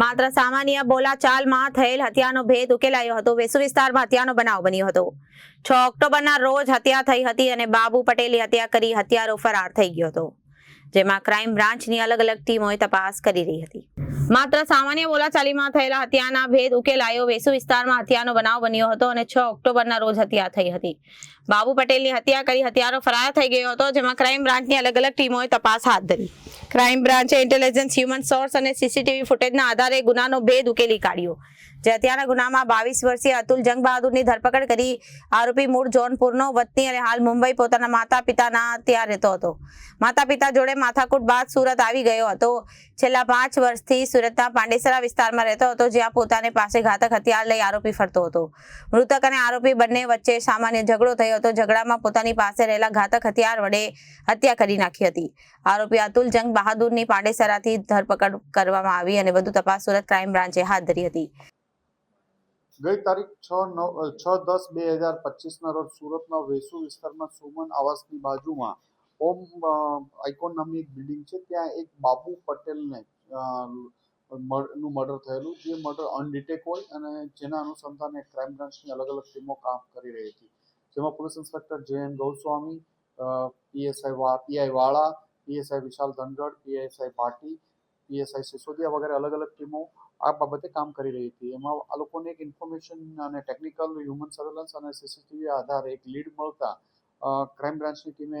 માત્ર સામાન્ય બોલાચાલમાં થયેલ હત્યાનો ભેદ ઉકેલાયો હતો. વેસુ વિસ્તારમાં હત્યાનો બનાવ બન્યો હતો. છ ઓક્ટોબરના રોજ હત્યા થઈ હતી અને બાબુ પટેલી હત્યા કરી હત્યારો ફરાર થઈ ગયો હતો, જેમાં ક્રાઇમ બ્રાન્ચની અલગ અલગ ટીમોએ તપાસ કરી રહી હતી. માત્ર સામાન્ય બોલાચાલીમાં થયેલા હત્યાના ભેદ ઉકેલાયો. વેસુ વિસ્તારમાં હત્યાનો બનાવ બન્યો હતો અને છ ઓક્ટોબરના રોજ હત્યા થઈ હતી. બાબુ પટેલની હત્યા કરી હત્યારો ફરાર થઈ ગયો હતો, જેમાં ક્રાઇમ બ્રાન્ચની અલગ અલગ ટીમોએ તપાસ હાથ ધરી. ક્રાઇમ બ્રાન્ચે ઇન્ટેલિજન્સ, હ્યુમન સોર્સ અને સીસીટીવી ફૂટેજના આધારે ગુનાનો ભેદ ઉકેલી કાઢ્યો. જે હત્યાના ગુનામાં બાવીસ વર્ષીય અતુલ જંગ બહાદુરની ધરપકડ કરી આરોપી મૂળ જોનપુરનો વતની અને હાલ મુંબઈ પોતાના માતા પિતાના ત્યાં રહેતો હતો. માતા પિતા જોડે માથાકૂટ બાદ સુરત આવી ગયો હતો. છેલ્લા પાંચ વર્ષથી સુરતના પાંડેસરા વિસ્તારમાં રહેતો હતો, જ્યાં પોતાને પાસે ઘાતક હથિયાર લઈ આરોપી ફરતો હતો. મૃતક અને આરોપી બંને વચ્ચે સામાન્ય ઝઘડો થયો હતો. ઝઘડામાં પોતાની પાસે રહેલા ઘાતક હથિયાર વડે હત્યા કરી નાખી હતી. આરોપી અતુલ જંગ બહાદુરની પાંડેસરાથી ધરપકડ કરવામાં આવી અને વધુ તપાસ સુરત ક્રાઇમ બ્રાન્ચે હાથ ધરી હતી. ગઈ તારીખ છ નવ છ દસ બે હજાર પચીસના રોજ સુરતના વેસુ વિસ્તારમાં સુમન આવાસની બાજુમાં ઓમ એક બિલ્ડિંગ છે, ત્યાં એક બાબુ પટેલને નું મર્ડર થયેલું, જે મર્ડર અનડિટેક હોય અને જેના અનુસંધાને ક્રાઇમ બ્રાન્ચની અલગ અલગ ટીમો કામ કરી રહી હતી. જેમાં police inspector J N Goswami PSI PI Vala PSI Vishal Dhangadh PSI Bhati PSI Sisodiya વગેરે અલગ અલગ ટીમો આ બાબતે કામ કરી રહી હતી. એમાં આ લોકોને એક ઇન્ફોર્મેશન અને ટેકનિકલ હ્યુમન સર્વેલન્સ અને સીસીટીવી આધારે એક લીડ મળતા ક્રાઇમ બ્રાન્ચની ટીમે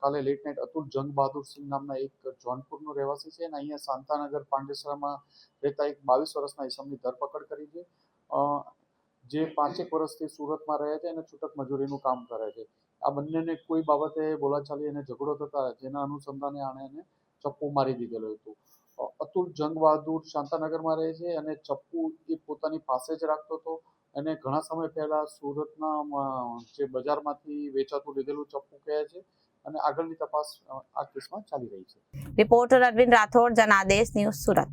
કાલે લેટ નાઇટ અતુલ જંગ બહાદુર સિંહ નામના એક જોનપુરનો રહેવાસી છે અને અહીંયા શાંતાનગર પાંડેસરામાં રહેતા એક બાવીસ વર્ષના ઈસમની ધરપકડ કરી છે. જે પાંચેક વર્ષથી સુરતમાં રહે છે અને છૂટક મજૂરીનું કામ કરે છે. આ બંનેને કોઈ બાબતે બોલાચાલી અને ઝઘડો થતા જેના અનુસંધાને આણે એને ચપ્પુ મારી દીધેલું હતું. અતુલ જંગ બહાદુર શાંતાનગરમાં રહે છે અને ચપ્પુ એ પોતાની પાસે જ રાખતો હતો. અને ઘણા સમય પહેલા સુરતના જે બજારમાંથી વેચાતું લીધેલું ચપ્પુ કહે છે અને આગળની તપાસ આ કેસમાં ચાલી રહી છે. Reporter Arvind Rathod, Janadesh news Surat.